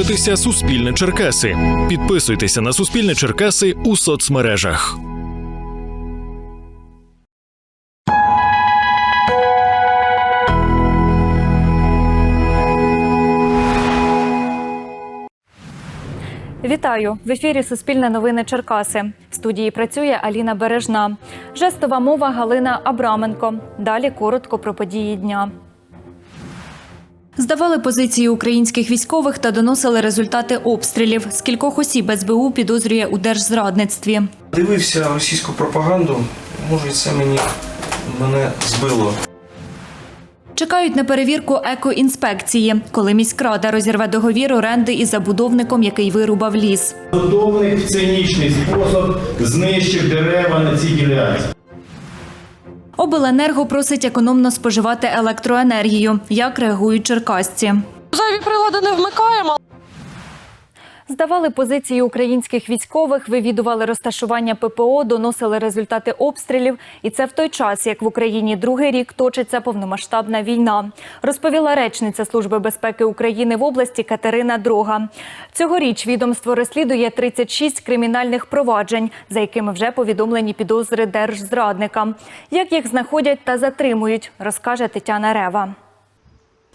дивитеся Суспільне Черкаси. Підписуйтеся на Суспільне Черкаси у соцмережах. Вітаю в ефірі Суспільне новини Черкаси. В студії працює Аліна Бережна. Жестова мова Галина Абраменко. Далі коротко про події дня. Здавали позиції українських військових та доносили результати обстрілів. З кількох осіб СБУ підозрює у держзрадництві. Дивився російську пропаганду. Може, і це мені мене збило. Чекають на перевірку екоінспекції, коли міськрада розірве договір оренди із забудовником, який вирубав ліс. Забудовник в цинічний спосіб знищив дерева на цій ділянці. Обленерго просить економно споживати електроенергію. Як реагують черкасці? Зайві прилади не вмикаємо. Здавали позиції українських військових, вивідували розташування ППО, доносили результати обстрілів. І це в той час, як в Україні другий рік точиться повномасштабна війна, розповіла речниця Служби безпеки України в області Катерина Дрога. Цьогоріч відомство розслідує 36 кримінальних проваджень, за якими вже повідомлені підозри держзрадникам. Як їх знаходять та затримують, розкаже Тетяна Рева.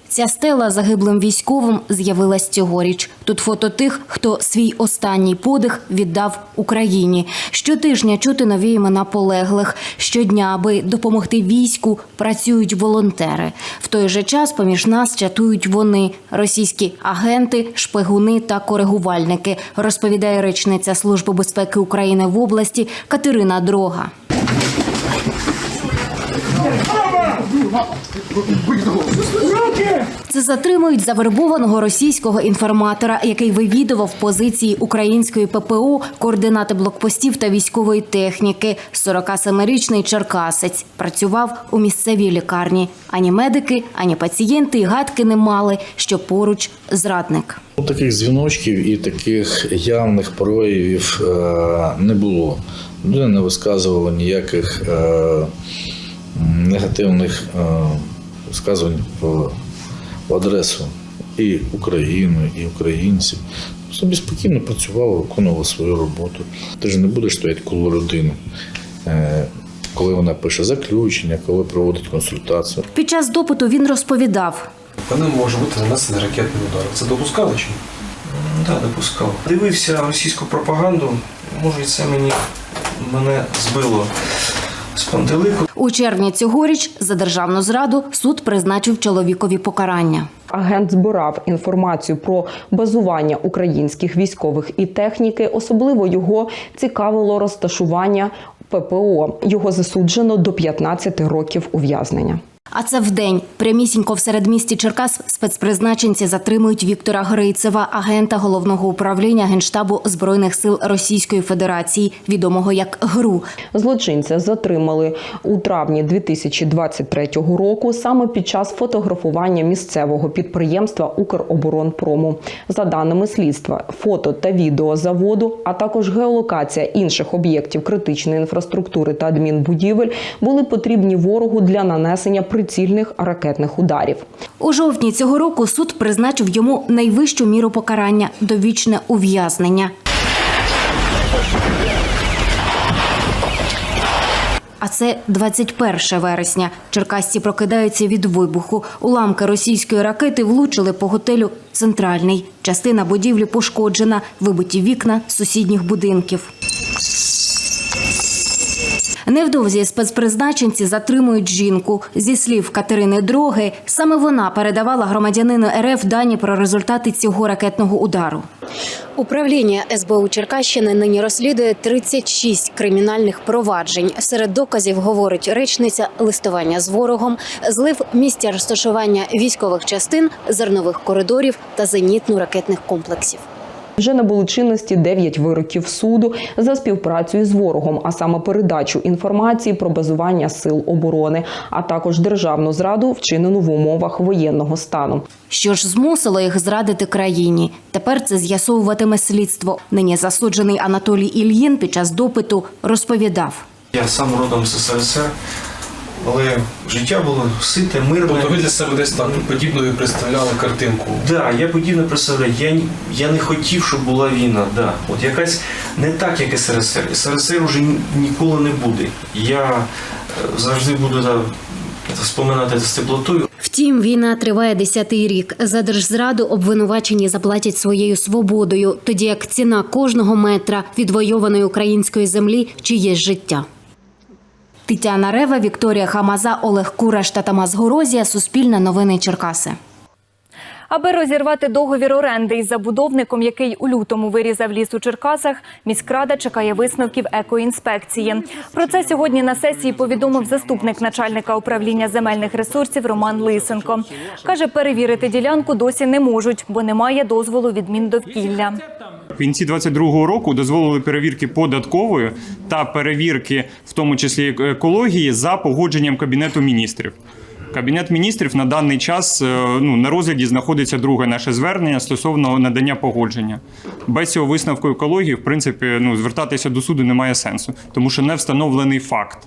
Ця стела загиблим військовим з'явилась цьогоріч. Тут фото тих, хто свій останній подих віддав Україні. Щотижня чути нові імена полеглих. Щодня, аби допомогти війську, працюють волонтери. В той же час поміж нас чатують вони російські агенти, шпигуни та коригувальники, розповідає речниця Служби безпеки України в області Катерина Дрога. Це затримують завербованого російського інформатора, який вивідував позиції української ППО, координати блокпостів та військової техніки. 47-річний черкасець працював у місцевій лікарні. Ані медики, ані пацієнти гадки не мали, що поруч зрадник. Ну, Таких дзвіночків і таких явних проявів е, не було. Не висказувала ніяких е, негативних е, висказувань в, в адресу і України, і українців. Собі спокійно працювала, виконувала свою роботу. Ти ж не будеш стояти коло людини, е, коли вона пише заключення, коли проводить консультацію. Під час допиту він розповідав. По ним може бути нанесений ракетний удар. Це допускали чи ні? Так, допускав. Дивився російську пропаганду. Може, і це мені мене збило з пантелику. У червні цьогоріч за державну зраду суд призначив чоловікові покарання. Агент збирав інформацію про базування українських військових і техніки. Особливо його цікавило розташування ППО. Його засуджено до 15 років ув'язнення. А це вдень. Прямісінько в середмісті Черкас спецпризначенці затримують Віктора Грицева, агента головного управління Генштабу Збройних сил Російської Федерації, відомого як ГРУ. Злочинця затримали у травні 2023 року саме під час фотографування місцевого підприємства Укроборонпрому. За даними слідства, фото та відео заводу, а також геолокація інших об'єктів критичної інфраструктури та адмінбудівель були потрібні ворогу для нанесення прицільних ракетних ударів. У жовтні цього року суд призначив йому найвищу міру покарання довічне ув'язнення. А це 21 вересня. Черкасці прокидаються від вибуху. Уламки російської ракети влучили по готелю Центральний. Частина будівлі пошкоджена, вибиті вікна сусідніх будинків. Невдовзі спецпризначенці затримують жінку. Зі слів Катерини Дроги, саме вона передавала громадянину РФ дані про результати цього ракетного удару. Управління СБУ Черкащини нині розслідує 36 кримінальних проваджень. Серед доказів говорить речниця листування з ворогом, злив місця розташування військових частин, зернових коридорів та зенітно-ракетних комплексів. Вже набули чинності 9 вироків суду за співпрацю із ворогом, а саме передачу інформації про базування сил оборони, а також державну зраду, вчинену в умовах воєнного стану. Що ж змусило їх зрадити країні? Тепер це з'ясовуватиме слідство. Нині засуджений Анатолій Ільїн під час допиту розповідав. Я сам родом з СРСР. Але життя було сите, мирне. Тобто ви для себе десь так подібною представляли картинку. Да, я подібно представляю. Я, ні- я не хотів, щоб була війна. Да. От якась не так, як СРСР. СРСР уже ніколи не буде. Я е, завжди буду да, споминати це з теплотою. Втім, війна триває десятий рік. За держзраду обвинувачені заплатять своєю свободою, тоді як ціна кожного метра відвойованої української землі чиєсь життя. Тетяна Рева, Вікторія Хамаза, Олег Кураш та Тамас Горозія. Суспільне новини Черкаси. Аби розірвати договір оренди із забудовником, який у лютому вирізав ліс у Черкасах, міськрада чекає висновків екоінспекції. Про це сьогодні на сесії повідомив заступник начальника управління земельних ресурсів Роман Лисенко. Каже, перевірити ділянку досі не можуть, бо немає дозволу від Міндовкілля. В кінці 22-го року дозволили перевірки податкової та перевірки, в тому числі екології, за погодженням кабінету міністрів. Кабінет міністрів на даний час е, ну, на розгляді знаходиться друге наше звернення стосовно надання погодження. Без цього висновку екології, в принципі, ну, звертатися до суду немає сенсу, тому що не встановлений факт.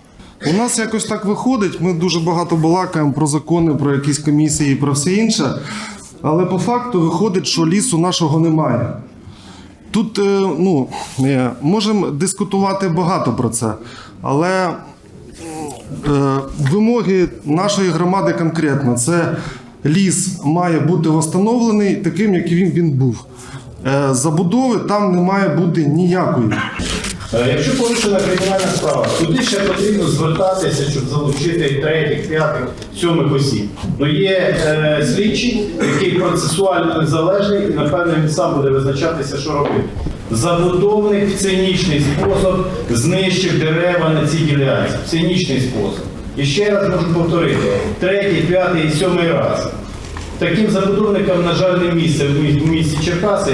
У нас якось так виходить. Ми дуже багато балакаємо про закони, про якісь комісії, про все інше. Але по факту виходить, що лісу нашого немає. Тут е, ну, е, можемо дискутувати багато про це, але е, вимоги нашої громади конкретно це ліс має бути встановлений таким, яким він, був. Забудови там не має бути ніякої. Е, Якщо порушена кримінальна справа, туди ще потрібно звертатися, щоб залучити третіх, п'ятих, сьомих осіб. Ну є е, слідчий, який процесуально незалежний, і напевно він сам буде визначатися, що робити. Забудовник в цинічний спосіб знищив дерева на цій ділянці. В цинічний спосіб. І ще раз можу повторити: третій, п'ятий і сьомий раз. Таким забудовникам, на жаль, не місце в місті Черкаси.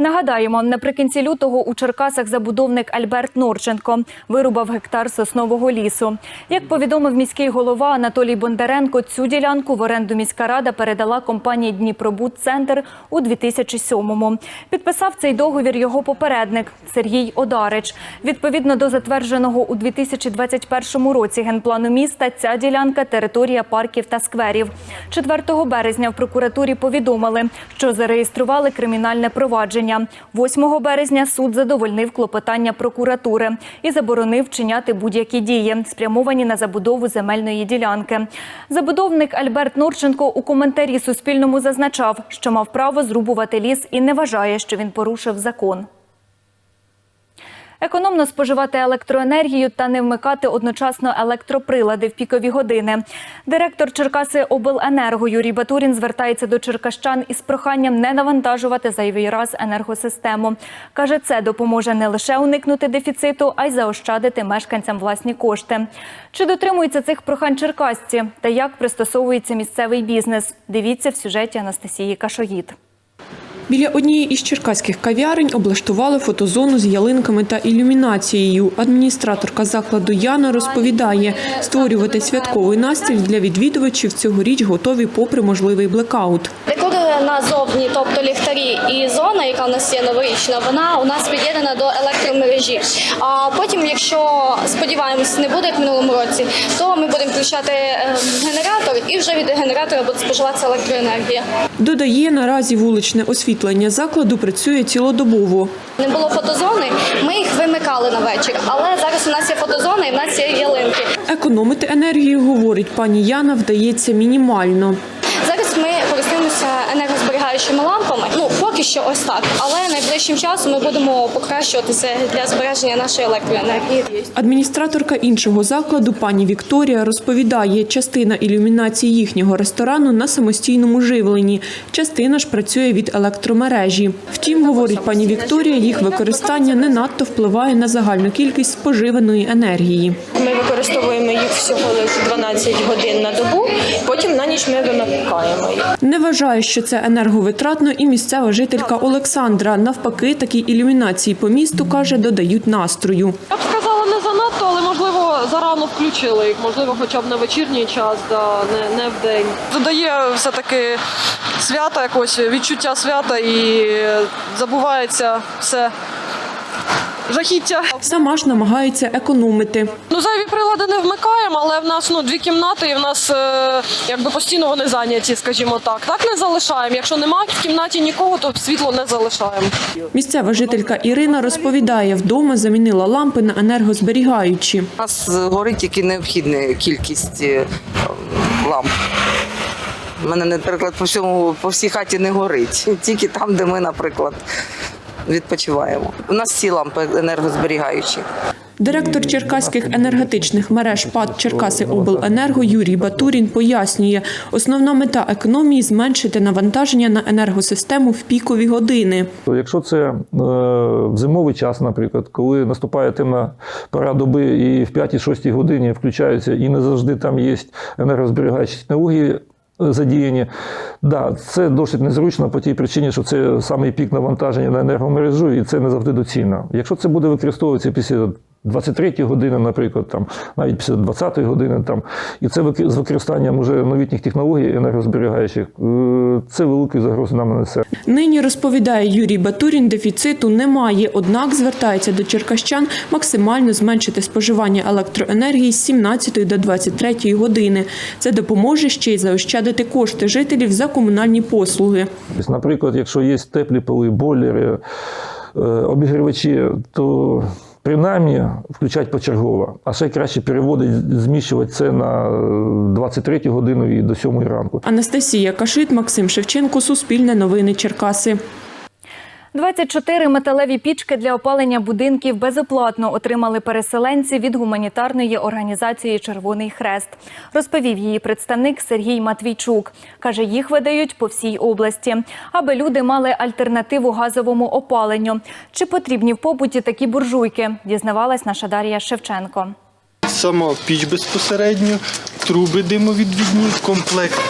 Нагадаємо, наприкінці лютого у Черкасах забудовник Альберт Норченко вирубав гектар соснового лісу. Як повідомив міський голова Анатолій Бондаренко, цю ділянку в оренду міська рада передала компанії Дніпробудцентр у 2007-му. Підписав цей договір його попередник Сергій Одарич. Відповідно до затвердженого у 2021 році генплану міста, ця ділянка територія парків та скверів. 4 березня в прокуратурі повідомили, що зареєстрували кримінальне провадження. 8 березня суд задовольнив клопотання прокуратури і заборонив вчиняти будь-які дії, спрямовані на забудову земельної ділянки. Забудовник Альберт Нурченко у коментарі Суспільному зазначав, що мав право зрубувати ліс і не вважає, що він порушив закон. Економно споживати електроенергію та не вмикати одночасно електроприлади в пікові години. Директор Черкаси Обленерго Юрій Батурін звертається до черкащан із проханням не навантажувати зайвий раз енергосистему. Каже, це допоможе не лише уникнути дефіциту, а й заощадити мешканцям власні кошти. Чи дотримуються цих прохань черкасці та як пристосовується місцевий бізнес? Дивіться в сюжеті Анастасії Кашоїд. Біля однієї із черкаських кав'ярень облаштували фотозону з ялинками та ілюмінацією. Адміністраторка закладу Яна розповідає, створювати святковий настрій для відвідувачів цьогоріч готові попри можливий блекаут. Назовні, тобто ліхтарі і зона, яка у нас є новорічна, вона у нас під'єднана до електромережі. А потім, якщо сподіваємось, не буде як в минулому році, то ми будемо включати е, генератор і вже від генератора буде споживатися електроенергія. Додає, наразі вуличне освітлення закладу працює цілодобово. Не було фотозони, ми їх вимикали на вечір, але зараз у нас є фотозона і в нас є ялинки. Економити енергію, говорить пані Яна, вдається мінімально. Зараз ми користуємося енергозберігаючими лампами. Ну поки що ось так, але найближчим часом ми будемо покращувати це для збереження нашої електроенергії. Адміністраторка іншого закладу, пані Вікторія, розповідає, частина ілюмінації їхнього ресторану на самостійному живленні, частина ж працює від електромережі. Втім, говорить пані Вікторія, їх використання не надто впливає на загальну кількість споживаної енергії. Ми використовуємо їх всього лише 12 годин на добу, потім на ніч ми вимикаємо їх. Не вважає, що це енерговитратно, і місцева жителька Олександра. Навпаки, такі ілюмінації по місту каже, додають настрою. Я б сказала не занадто, але можливо зарано включили їх, можливо, хоча б на вечірній час, да, не, не в день. Додає все таки свята, якось відчуття свята і забувається все жахіття. Сама ж намагається економити. Ну, зайві прилади не вмикаємо, але в нас ну дві кімнати, і в нас е, якби постійно вони зайняті, скажімо так. Так не залишаємо. Якщо немає в кімнаті нікого, то світло не залишаємо. Місцева жителька Ірина розповідає, вдома замінила лампи на енергозберігаючі. У нас горить тільки необхідна кількість е, ламп. У мене, наприклад, по всьому по всій хаті не горить. Тільки там, де ми, наприклад, відпочиваємо. У нас всі лампи енергозберігаючі. Директор черкаських енергетичних мереж ПАД Черкаси Обленерго Юрій Батурін пояснює, основна мета економії зменшити навантаження на енергосистему в пікові години. Якщо це е, в зимовий час, наприклад, коли наступає темна пора доби і в 5-6 годині включаються, і не завжди там є енергозберігаючі технології. Задіяні, да, це досить незручно по тій причині, що це самий пік навантаження на енергомережу, і це не завжди доцільно. Якщо це буде використовуватися після 23 години, наприклад, там навіть після 20 години, там і це з використанням уже новітніх технологій енергозберігаючих, е, це великі загрози нам несе. Нині розповідає Юрій Батурін, дефіциту немає, однак звертається до черкащан максимально зменшити споживання електроенергії з 17 до 23 години. Це допоможе ще й заощадити кошти жителів за комунальні послуги. Тобто, Наприклад, якщо є теплі поли, бойлери, е, обігрівачі, то принаймні включати почергово, а ще краще переводить, зміщувати це на е, 23 годину і до 7 ранку. Анастасія Кашит, Максим Шевченко, Суспільне новини Черкаси. 24 металеві пічки для опалення будинків безоплатно отримали переселенці від гуманітарної організації Червоний Хрест. Розповів її представник Сергій Матвійчук. Каже, їх видають по всій області, аби люди мали альтернативу газовому опаленню. Чи потрібні в побуті такі буржуйки? Дізнавалась наша Дар'я Шевченко. Сама піч безпосередньо, труби димовідвідні, комплект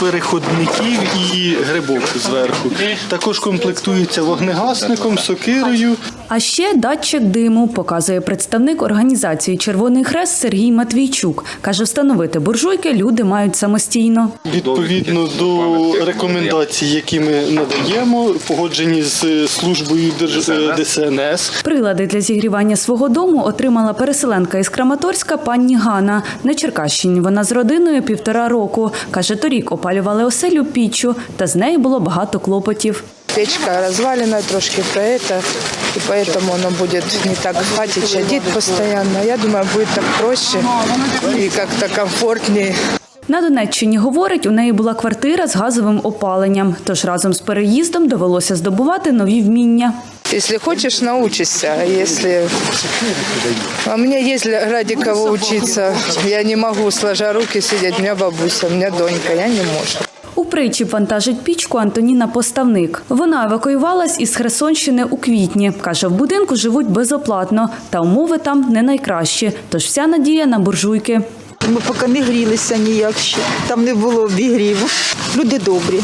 переходників і грибок зверху. Також комплектується вогнегасником, сокирою. А ще датчик диму показує представник організації Червоний Хрест Сергій Матвійчук. Каже, встановити буржуйки люди мають самостійно. Відповідно до рекомендацій, які ми надаємо, погоджені з службою ДСНС. Прилади для зігрівання свого дому отримала переселенка із Краматорська пані Гана. На Черкащині вона з родиною півтора року. Каже, торік опалювали оселю піччю, та з нею було багато клопотів. Печка развалена трошки это, и поэтому оно будет не так в хате чадить постоянно. Я думаю, будет так проще и как-то комфортнее. На Донеччині говорить, у неї була квартира з газовим опаленням, тож разом з переїздом довелося здобувати нові вміння. Если хочешь, научишься. Если... А мне есть ради кого учиться. Я не могу, сложа руки, сидеть. У меня бабуся, у меня донька, я не можу. У причіп вантажить пічку Антоніна Поставник. Вона евакуювалась із Херсонщини у квітні. Каже, в будинку живуть безоплатно, та умови там не найкращі. Тож вся надія на буржуйки. Ми поки не грілися ніяк ще. Там не було обігріву. Люди добрі.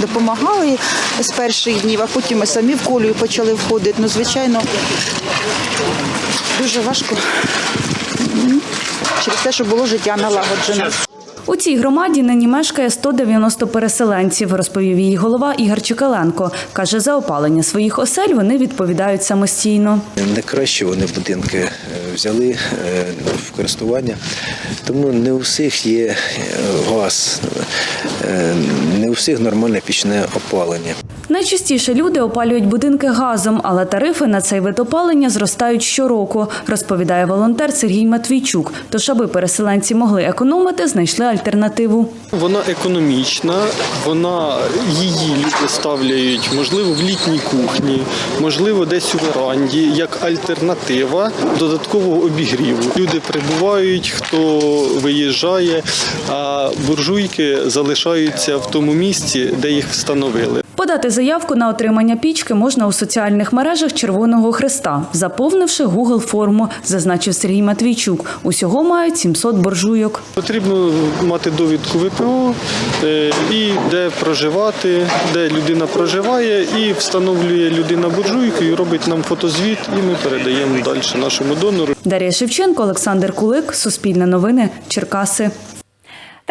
Допомагали з перших днів, а потім ми самі в колію почали входити. Ну, звичайно, дуже важко. Через те, що було життя налагоджене. У цій громаді нині мешкає 190 переселенців, розповів її голова Ігор Чекаленко. Каже, за опалення своїх осель вони відповідають самостійно. Не краще вони будинки е, взяли е, в користування, тому не у всіх є е, газ, не у всіх нормальне пічне опалення. Найчастіше люди опалюють будинки газом, але тарифи на цей вид опалення зростають щороку, розповідає волонтер Сергій Матвійчук. Тож, аби переселенці могли економити, знайшли альтернативу. Вона економічна, вона її люди ставляють, можливо, в літній кухні, можливо, десь у веранді, як альтернатива додаткового обігріву. Люди прибувають, хто виїжджає, а буржуйки залишаються в тому місці, де їх встановили. Подати заявку на отримання пічки можна у соціальних мережах Червоного Хреста, заповнивши Google форму, зазначив Сергій Матвійчук. Усього мають 700 буржуйок. Потрібно мати довідку ВПО е, і де проживати, де людина проживає, і встановлює людина буржуйку і робить нам фотозвіт, і ми передаємо далі нашому донору. Дар'я Шевченко, Олександр Кулик, Суспільне новини, Черкаси.